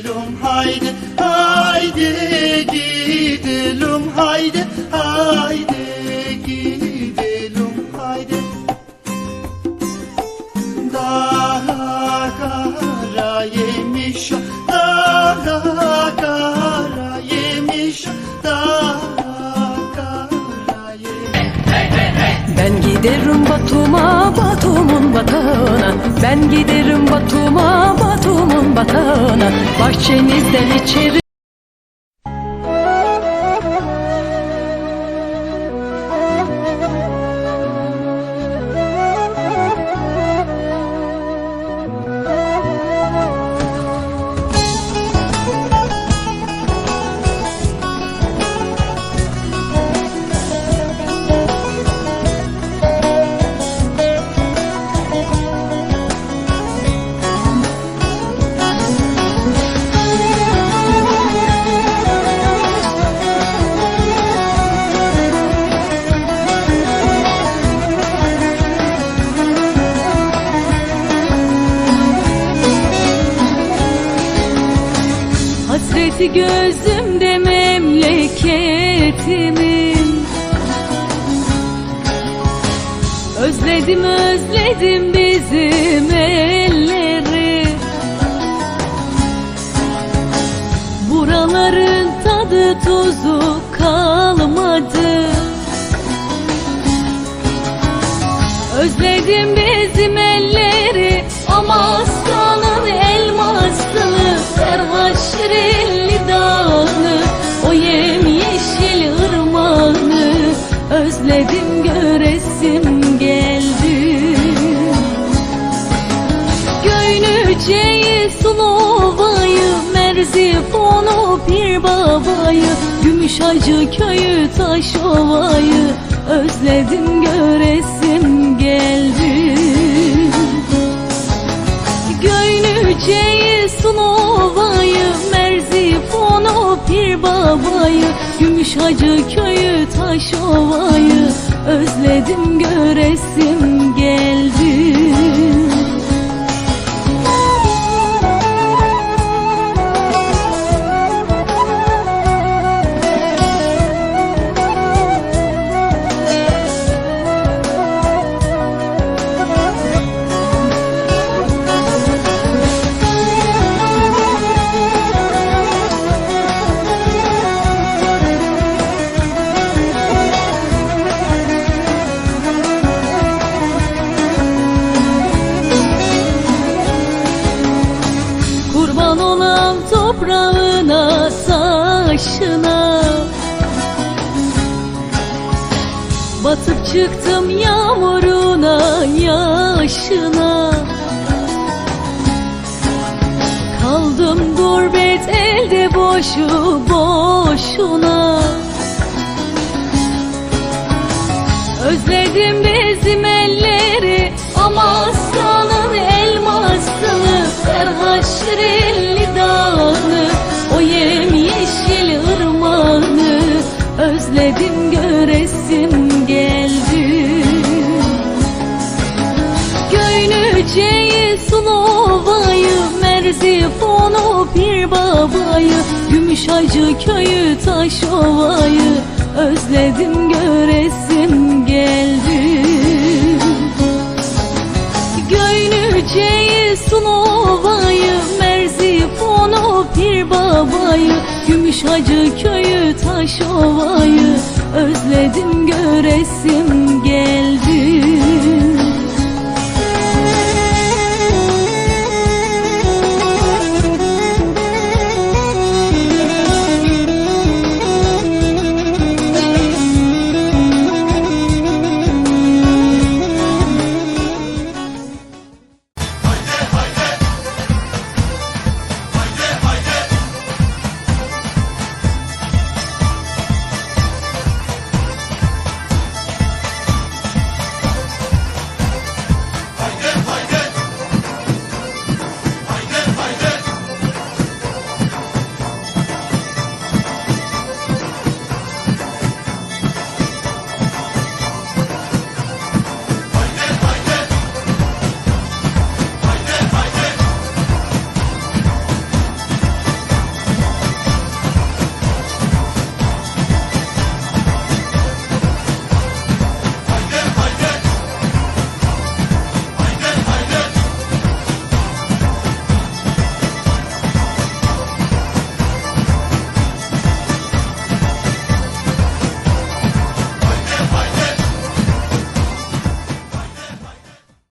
gidelim haydi haydi gidelim haydi haydi giderim Batum'a, Batum'un batağına Ben giderim Batum'a, Batum'un batağına Bahçenizden içeri Hasreti gözümde memleketimin. Özledim özledim bizim elleri Özledim göresim geldi. Göynüceyi, Sulova'yı, Merzifonu, Pir Baba'yı Gümüşhacı köyü, Taşova'yı Özledim göresim geldi. Göynüceyi, Baba'yı Gümüşhacı köyü, Taşova'yı Özledim göresim toprağına, taşına Batıp çıktım yağmuruna, yaşına Kaldım gurbet elde boşu Özledim göresim geldi. Göynüceyi, Sulova'yı, Merzifonu, Pir Baba'yı Gümüşhacı köyü, Taşova'yı Özledim göresim geldi. Göynüceyi, Sulova'yı, Baba'yı Gümüşhacı köyü, Taşova'yı Özledim göresim geldi